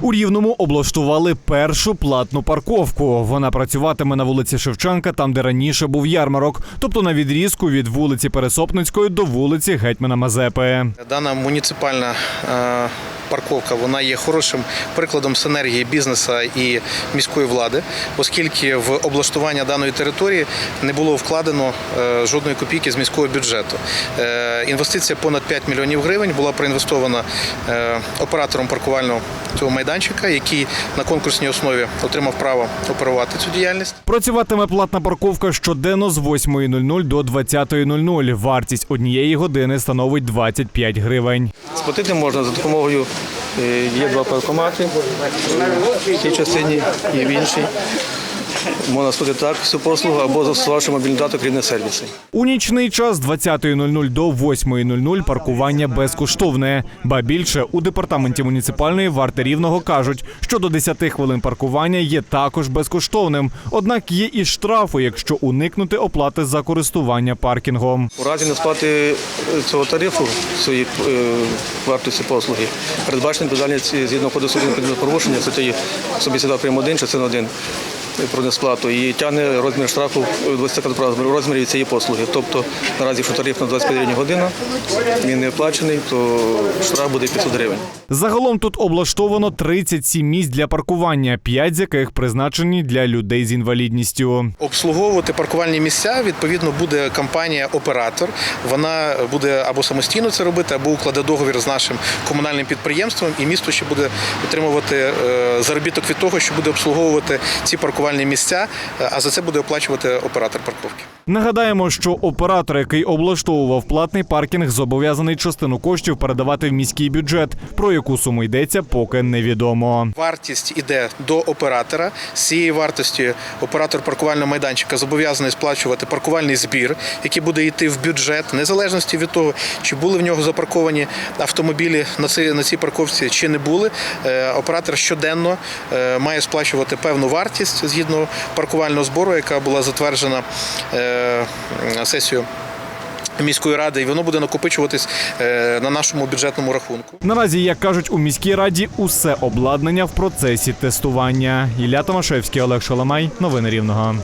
У Рівному облаштували першу платну парковку. Вона працюватиме на вулиці Шевченка, там де раніше був ярмарок, тобто на відрізку від вулиці Пересопницької до вулиці Гетьмана Мазепи. Дана муніципальна е, парковка вона є хорошим прикладом синергії бізнесу і міської влади, оскільки в облаштування даної території не було вкладено е, жодної копійки з міського бюджету. Е, Інвестиція понад 5 мільйонів гривень була проінвестована е, оператором паркувального цього майданчика, який на конкурсній основі отримав право оперувати цю діяльність. Працюватиме платна парковка щоденно з 8.00 до 20.00. Вартість однієї години становить 25 гривень. Сплатити можна за допомогою є два паркомати в цій частині і в іншій. Можна сплатити так всю послугу або застосувавши мобільний дату рівне сервіси. У нічний час з 20.00 до 8.00 паркування безкоштовне. Ба більше у департаменті муніципальної варти рівного кажуть, що до 10 хвилин паркування є також безкоштовним. Однак є і штрафи, якщо уникнути оплати за користування паркінгом. У разі несплати е, цього тарифу своєї е, вартості послуги передбачена відповідальність згідно кодексу порушення статті 152 прим. 1 частина 1 про несплату і тягне розмір штрафу в 20 в розмірі цієї послуги. Тобто наразі, якщо тариф на 25 гривень година, він не оплачений, то штраф буде 500 гривень. Загалом тут облаштовано 37 місць для паркування, 5 з яких призначені для людей з інвалідністю. Обслуговувати паркувальні місця відповідно буде компанія-оператор. Вона буде або самостійно це робити, або укладе договір з нашим комунальним підприємством, і місто ще буде отримувати е, заробіток від того, що буде обслуговувати ці паркувальні місця, е, а за це буде оплачувати оператор парковки. Нагадаємо, що оператор, який облаштовував платний паркінг, зобов'язаний частину коштів передавати в міський бюджет. Про яку суму йдеться, поки невідомо. Вартість іде до оператора. З цієї вартості оператор паркувального майданчика зобов'язаний сплачувати паркувальний збір, який буде йти в бюджет, незалежності від того, чи були в нього запарковані автомобілі на цій, на цій парковці, чи не були. Е, Оператор щоденно е, має сплачувати певну вартість згідно паркувального збору, яка була затверджена е, сесією. Міської ради, і воно буде накопичуватись е, на нашому бюджетному рахунку. Наразі, як кажуть у міській раді, усе обладнання в процесі тестування. Ілля Томашевський, Олег Шаламай. Новини Рівного.